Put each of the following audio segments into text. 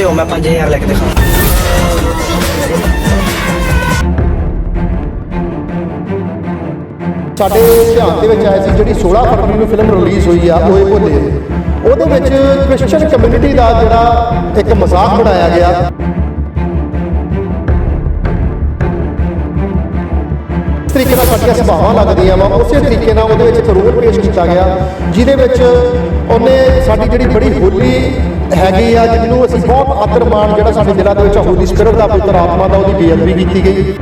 ਗੁੱਸੇ ਹੋ ਮੈਂ 5000 ਲੈ ਕੇ ਦਿਖਾ ਸਾਡੇ ਧਿਆਨ ਦੇ ਵਿੱਚ ਆਇਆ ਸੀ ਜਿਹੜੀ 16 ਫਰਵਰੀ ਨੂੰ ਫਿਲਮ ਰਿਲੀਜ਼ ਹੋਈ ਆ ਓਏ ਭੋਲੇ ਉਹਦੇ ਵਿੱਚ ਕ੍ਰਿਸਚੀਅਨ ਕਮਿਊਨਿਟੀ ਦਾ ਜਿਹੜਾ ਇੱਕ ਮਜ਼ਾਕ ਬਣਾਇਆ ਗਿਆ। ਤਰੀਕੇ ਨਾਲ ਸਾਡੀਆਂ ਸਭਾਵਾਂ ਲੱਗਦੀਆਂ ਵਾ, ਉਸੇ ਤਰੀਕੇ ਨਾਲ ਉਹਦੇ ਵਿੱਚ ਇੱਕ ਰੋਲ ਪੇਸ਼ ਕੀਤਾ ਗਿਆ, ਜਿਹਦੇ ਵਿੱਚ ਉਹਨੇ ਸਾਡੀ ਜਿਹੜੀ ਬੜੀ ਹੋਲੀ ਹੈਗੀ ਆ, ਜਿਹਨੂੰ ਅਸੀਂ ਬਹੁਤ ਆਦਰ ਮਾਣ ਜਿਹੜਾ ਸਾਡੇ ਦਿਲਾਂ ਦੇ ਵਿੱਚ ਹੋਲੀ ਸਪਿਰਿਟ ਦਾ ਪਵਿੱਤਰ ਆਤਮਾ ਦਾ ਉਹਦੀ ਬੇਅਦਬੀ ਕੀਤੀ ਗਈ।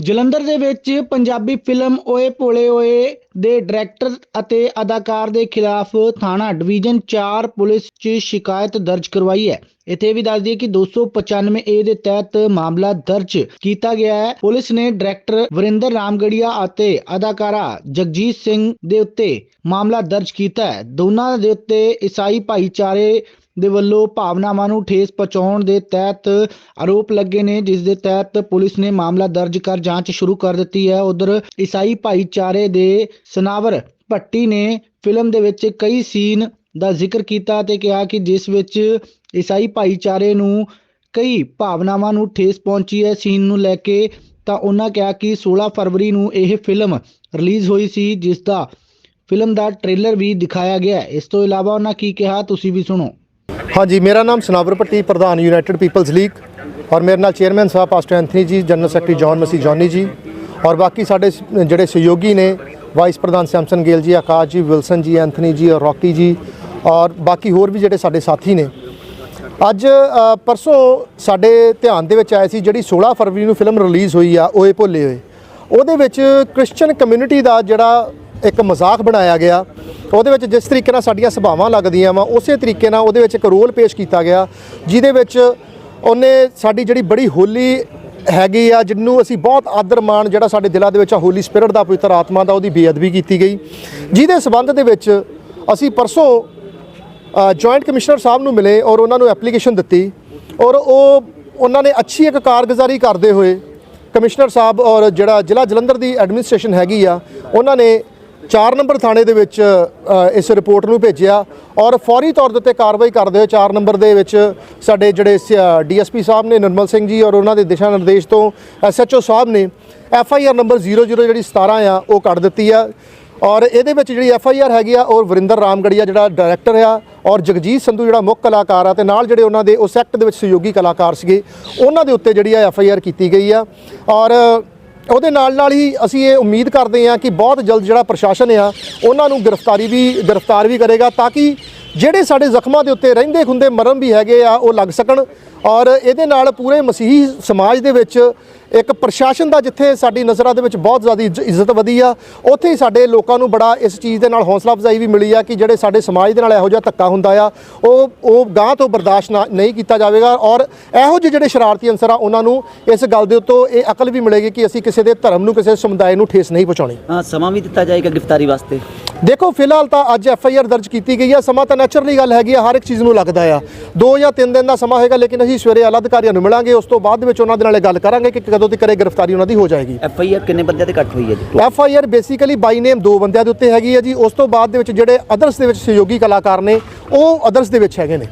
ਜਲੰਧਰ ਦੇ ਵਿੱਚ ਪੰਜਾਬੀ ਫਿਲਮ ਓਏ ਭੋਲੇ ਓਏ ਦੇ ਡਾਇਰੈਕਟਰ ਅਤੇ ਅਦਾਕਾਰ ਦੇ ਖਿਲਾਫ ਥਾਣਾ ਡਿਵੀਜ਼ਨ 4 ਪੁਲਿਸ 'ਚ ਸ਼ਿਕਾਇਤ ਦਰਜ ਕਰਵਾਈ ਹੈ। ਇੱਥੇ ਵੀ ਦੱਸ ਦਈਏ ਕਿ 295 ਏ ਦੇ ਤਹਿਤ ਮਾਮਲਾ ਦਰਜ ਕੀਤਾ ਗਿਆ ਹੈ। ਪੁਲਿਸ ਨੇ ਡਾਇਰੈਕਟਰ ਵਰਿੰਦਰ ਰਾਮਗੜੀਆ ਅਤੇ ਅਦਾਕਾਰਾ ਜਗਜੀਤ ਸਿੰਘ ਦੇ ਉੱਤੇ ਮਾਮਲਾ ਦਰਜ ਕੀਤਾ ਹੈ। ਦੋਨਾਂ ਦੇ ਉੱਤੇ ਈਸਾਈ ਭਾਈਚਾਰੇ ਦੇ ਵੱਲੋਂ ਭਾਵਨਾਵਾਂ ਨੂੰ ਠੇਸ ਪਹੁੰਚਾਉਣ ਦੇ ਤਹਿਤ ਆਰੋਪ ਲੱਗੇ ਨੇ, ਜਿਸ ਦੇ ਤਹਿਤ ਪੁਲਿਸ ਨੇ ਮਾਮਲਾ ਦਰਜ ਕਰ ਜਾਂਚ ਸ਼ੁਰੂ ਕਰ ਦਿੱਤੀ ਹੈ। ਉਧਰ ਈਸਾਈ ਭਾਈਚਾਰੇ ਦੇ ਸਨਾਵਰ ਭੱਟੀ ਨੇ ਫਿਲਮ ਦੇ ਵਿੱਚ ਕਈ ਸੀਨ ਦਾ ਜ਼ਿਕਰ ਕੀਤਾ ਤੇ ਕਿਹਾ ਕਿ ਜਿਸ ਵਿੱਚ ਈਸਾਈ ਭਾਈਚਾਰੇ ਨੂੰ ਕਈ ਭਾਵਨਾਵਾਂ ਨੂੰ ਠੇਸ ਪਹੁੰਚੀ ਹੈ ਸੀਨ ਨੂੰ ਲੈ ਕੇ, ਤਾਂ ਉਹਨਾਂ ਕਿਹਾ ਕਿ 16 ਫਰਵਰੀ ਨੂੰ ਇਹ ਫਿਲਮ ਰਿਲੀਜ਼ ਹੋਈ ਸੀ, ਜਿਸ ਦਾ ਫਿਲਮ ਦਾ ਟ੍ਰੇਲਰ ਵੀ ਦਿਖਾਇਆ ਗਿਆ ਇਸ ਤੋਂ ਇਲਾਵਾ ਉਹਨਾਂ ਕੀ ਕਿਹਾ, ਤੁਸੀਂ ਵੀ ਸੁਣੋ। ਹਾਂਜੀ, ਮੇਰਾ ਨਾਮ ਸਨਾਵਰ ਭੱਟੀ, ਪ੍ਰਧਾਨ ਯੂਨਾਈਟਿਡ ਪੀਪਲਸ ਲੀਗ ਔਰ ਮੇਰੇ ਨਾਲ ਚੇਅਰਮੈਨ ਸਾਹਿਬ pastor Anthony ji general secretary John Masih Johnny ji. ਔਰ ਬਾਕੀ ਸਾਡੇ ਜਿਹੜੇ ਸਹਿਯੋਗੀ ਨੇ ਵਾਈਸ ਪ੍ਰਧਾਨ ਸੈਮਸਨ ਗੇਲ ਜੀ ਆਕਾਸ਼ ਜੀ ਵਿਲਸਨ ਜੀ ਐਂਥਨੀ ਜੀ, ਔਰ ਰੌਕੀ ਜੀ। ਔਰ ਬਾਕੀ ਹੋਰ ਵੀ ਜਿਹੜੇ ਸਾਡੇ ਸਾਥੀ ਨੇ। ਅੱਜ ਪਰਸੋਂ ਸਾਡੇ ਧਿਆਨ ਦੇ ਵਿੱਚ ਆਇਆ ਸੀ ਜਿਹੜੀ 16 ਫਰਵਰੀ ਨੂੰ ਫਿਲਮ ਰਿਲੀਜ਼ ਹੋਈ ਆ ਓਏ ਭੋਲੇ ਹੋਏ। ਉਹਦੇ ਵਿੱਚ ਕ੍ਰਿਸਚੀਅਨ ਕਮਿਊਨਿਟੀ ਦਾ ਜਿਹੜਾ ਇੱਕ ਮਜ਼ਾਕ ਬਣਾਇਆ ਗਿਆ। ਉਹਦੇ ਵਿੱਚ ਜਿਸ ਤਰੀਕੇ ਨਾਲ ਸਾਡੀਆਂ ਸਭਾਵਾਂ ਲੱਗਦੀਆਂ ਵਾ, ਉਸੇ ਤਰੀਕੇ ਨਾਲ ਉਹਦੇ ਵਿੱਚ ਇੱਕ ਰੋਲ ਪੇਸ਼ ਕੀਤਾ ਗਿਆ, ਜਿਹਦੇ ਵਿੱਚ ਉਹਨੇ ਸਾਡੀ ਜਿਹੜੀ ਬੜੀ ਹੋਲੀ ਹੈਗੀ ਆ, ਜਿਹਨੂੰ ਅਸੀਂ ਬਹੁਤ ਆਦਰ ਮਾਣ ਜਿਹੜਾ ਸਾਡੇ ਦਿਲਾਂ ਦੇ ਵਿੱਚ ਆ ਹੋਲੀ ਸਪਿਰਿਟ ਦਾ, ਪਵਿੱਤਰ ਆਤਮਾ ਦਾ, ਉਹਦੀ ਬੇਅਦਬੀ ਕੀਤੀ ਗਈ। ਜਿਹਦੇ ਸਬੰਧ ਦੇ ਵਿੱਚ ਅਸੀਂ ਪਰਸੋਂ ਜੁਆਇੰਟ ਕਮਿਸ਼ਨਰ ਸਾਹਿਬ ਨੂੰ ਮਿਲੇ ਔਰ ਉਹਨਾਂ ਨੂੰ ਐਪਲੀਕੇਸ਼ਨ ਦਿੱਤੀ ਔਰ ਉਹ, ਉਹਨਾਂ ਨੇ ਅੱਛੀ ਇੱਕ ਕਾਰਗੁਜ਼ਾਰੀ ਕਰਦੇ ਹੋਏ ਕਮਿਸ਼ਨਰ ਸਾਹਿਬ ਔਰ ਜਿਹੜਾ ਜ਼ਿਲ੍ਹਾ ਜਲੰਧਰ ਦੀ ਐਡਮਿਨਿਸਟ੍ਰੇਸ਼ਨ ਹੈਗੀ ਆ, ਉਹਨਾਂ ਨੇ 4 ਨੰਬਰ ਥਾਣੇ ਦੇ ਵਿੱਚ ਇਸ ਰਿਪੋਰਟ ਨੂੰ ਭੇਜਿਆ ਔਰ ਫੌਰੀ ਤੌਰ ਦੇ ਉੱਤੇ ਕਾਰਵਾਈ ਕਰਦੇ ਹੋਏ 4 ਨੰਬਰ ਦੇ ਵਿੱਚ ਸਾਡੇ ਜਿਹੜੇ ਡੀਐਸਪੀ ਸਾਹਿਬ ਨੇ ਨਿਰਮਲ ਸਿੰਘ ਜੀ ਔਰ ਉਹਨਾਂ ਦੇ ਦਿਸ਼ਾ ਨਿਰਦੇਸ਼ ਤੋਂ ਐਸਐਚਓ ਸਾਹਿਬ ਨੇ ਐਫ ਆਈ ਆਰ ਨੰਬਰ 00 ਜਿਹੜੀ 17 ਆ, ਉਹ ਕੱਢ ਦਿੱਤੀ ਆ ਔਰ ਇਹਦੇ ਵਿੱਚ ਜਿਹੜੀ ਐਫ ਆਈ ਆਰ ਹੈਗੀ ਆ ਔਰ ਵਰਿੰਦਰ ਰਾਮਗੜੀਆ ਜਿਹੜਾ ਡਾਇਰੈਕਟਰ ਆ ਔਰ ਜਗਜੀਤ ਸੰਧੂ ਜਿਹੜਾ ਮੁੱਖ ਕਲਾਕਾਰ ਆ ਤੇ ਨਾਲ ਜਿਹੜੇ ਉਹਨਾਂ ਦੇ ਉਸ ਐਕਟ ਦੇ ਵਿੱਚ ਸਹਿਯੋਗੀ ਕਲਾਕਾਰ ਸੀਗੇ, ਉਹਨਾਂ ਦੇ ਉੱਤੇ ਜਿਹੜੀ ਆ ਐਫ ਆਈ ਆਰ ਕੀਤੀ ਗਈ ਆ ਔਰ ਉਹਦੇ ਨਾਲ ਨਾਲ ਹੀ ਅਸੀਂ ਇਹ ਉਮੀਦ ਕਰਦੇ ਹਾਂ ਕਿ ਬਹੁਤ ਜਲਦ ਜਿਹੜਾ ਪ੍ਰਸ਼ਾਸਨ ਆ, ਉਹਨਾਂ ਨੂੰ ਗ੍ਰਿਫਤਾਰੀ ਵੀ ਗ੍ਰਿਫਤਾਰ ਵੀ ਕਰੇਗਾ ਤਾਂ ਕਿ ਜਿਹੜੇ ਸਾਡੇ ਜ਼ਖਮਾਂ ਦੇ ਉੱਤੇ ਰਹਿੰਦੇ ਖੁੰਦੇ ਮਰਮ ਵੀ ਹੈਗੇ ਆ, ਉਹ ਲੱਗ ਸਕਣ। ਔਰ ਇਹਦੇ ਨਾਲ ਪੂਰੇ ਮਸੀਹੀ ਸਮਾਜ ਦੇ ਵਿੱਚ ਇੱਕ ਪ੍ਰਸ਼ਾਸਨ ਦਾ ਜਿੱਥੇ ਸਾਡੀ ਨਜ਼ਰਾਂ ਦੇ ਵਿੱਚ ਬਹੁਤ ਜ਼ਿਆਦਾ ਇੱਜ਼- ਇੱਜ਼ਤ ਵਧੀ ਆ, ਉੱਥੇ ਹੀ ਸਾਡੇ ਲੋਕਾਂ ਨੂੰ ਬੜਾ ਇਸ ਚੀਜ਼ ਦੇ ਨਾਲ ਹੌਸਲਾ ਅਫਜ਼ਾਈ ਵੀ ਮਿਲੀ ਆ ਕਿ ਜਿਹੜੇ ਸਾਡੇ ਸਮਾਜ ਦੇ ਨਾਲ ਇਹੋ ਜਿਹਾ ਧੱਕਾ ਹੁੰਦਾ ਆ, ਉਹ ਉਹ ਗਾਂ ਤੋਂ ਬਰਦਾਸ਼ਤ ਨਾ- ਨਹੀਂ ਕੀਤਾ ਜਾਵੇਗਾ। ਔਰ ਇਹੋ ਜਿਹੇ ਜਿਹੜੇ ਸ਼ਰਾਰਤੀ ਅਨਸਰ ਆ, ਉਹਨਾਂ ਨੂੰ ਇਸ ਗੱਲ ਦੇ ਉੱਤੋਂ ਇਹ ਅਕਲ ਵੀ ਮਿਲੇਗੀ ਕਿ ਅਸੀਂ ਕਿਸੇ ਦੇ ਧਰਮ ਨੂੰ, ਕਿਸੇ ਸਮੁਦਾਇ ਨੂੰ ਠੇਸ ਨਹੀਂ ਪਹੁੰਚਾਉਣੀ। ਹਾਂ, ਸਮਾਂ ਵੀ ਦਿੱਤਾ ਜਾਏਗਾ ਗ੍ਰਿਫਤਾਰੀ ਵਾਸਤੇ। ਦੇਖੋ ਫਿਲਹਾਲ ਤਾਂ ਅੱਜ ਐਫ ਆਈ ਆਰ ਦਰਜ ਕੀਤੀ ਗਈ ਹੈ। ਸਮਾਂ ਤਾਂ ਨੈਚੁਰਲੀ ਗੱਲ ਹੈਗੀ ਆ ਹਰ ਇੱਕ ਚੀਜ਼ ਨੂੰ ਲੱਗਦਾ ਆ। ਦੋ ਜਾਂ ਤਿੰਨ ਦਿਨ ਦਾ ਸਮਾਂ ਹੋਏਗਾ ਲੇਕਿਨ ਅਸੀਂ ਸਵੇਰੇ ਆਲਾ ਅਧਿਕਾਰੀਆਂ ਨੂੰ ਮਿਲਾਂਗੇ। ਉਸ ਤੋਂ ਬਾਅਦ ਵਿੱਚ ਉਹਨਾਂ ਦੇ ਨਾਲ ਇਹ ਗੱਲ ਕਰਾਂਗੇ ਕਿ ਕਦੋਂ ਤੱਕ ਇਹ ਗ੍ਰਿਫਤਾਰੀ ਉਹਨਾਂ ਦੀ ਹੋ ਜਾਏਗੀ। ਐਫ ਆਈ ਆਰ ਕਿੰਨੇ ਬੰਦਿਆਂ ਤੇ ਕੱਟ ਹੋਈ ਹੈ ਜੀ? F I R basically by name ਦੋ ਬੰਦਿਆਂ ਦੇ ਉੱਤੇ ਹੈਗੀ ਹੈ ਜੀ। ਉਸ ਤੋਂ ਬਾਅਦ ਦੇ ਵਿੱਚ ਜਿਹੜੇ ਅਦਰਸ ਦੇ ਵਿੱਚ ਸਹਿਯੋਗੀ ਕਲਾਕਾਰ ਨੇ ਉਹ ਅਦਰਸ ਦੇ ਵਿੱਚ ਹੈਗੇ ਨੇ।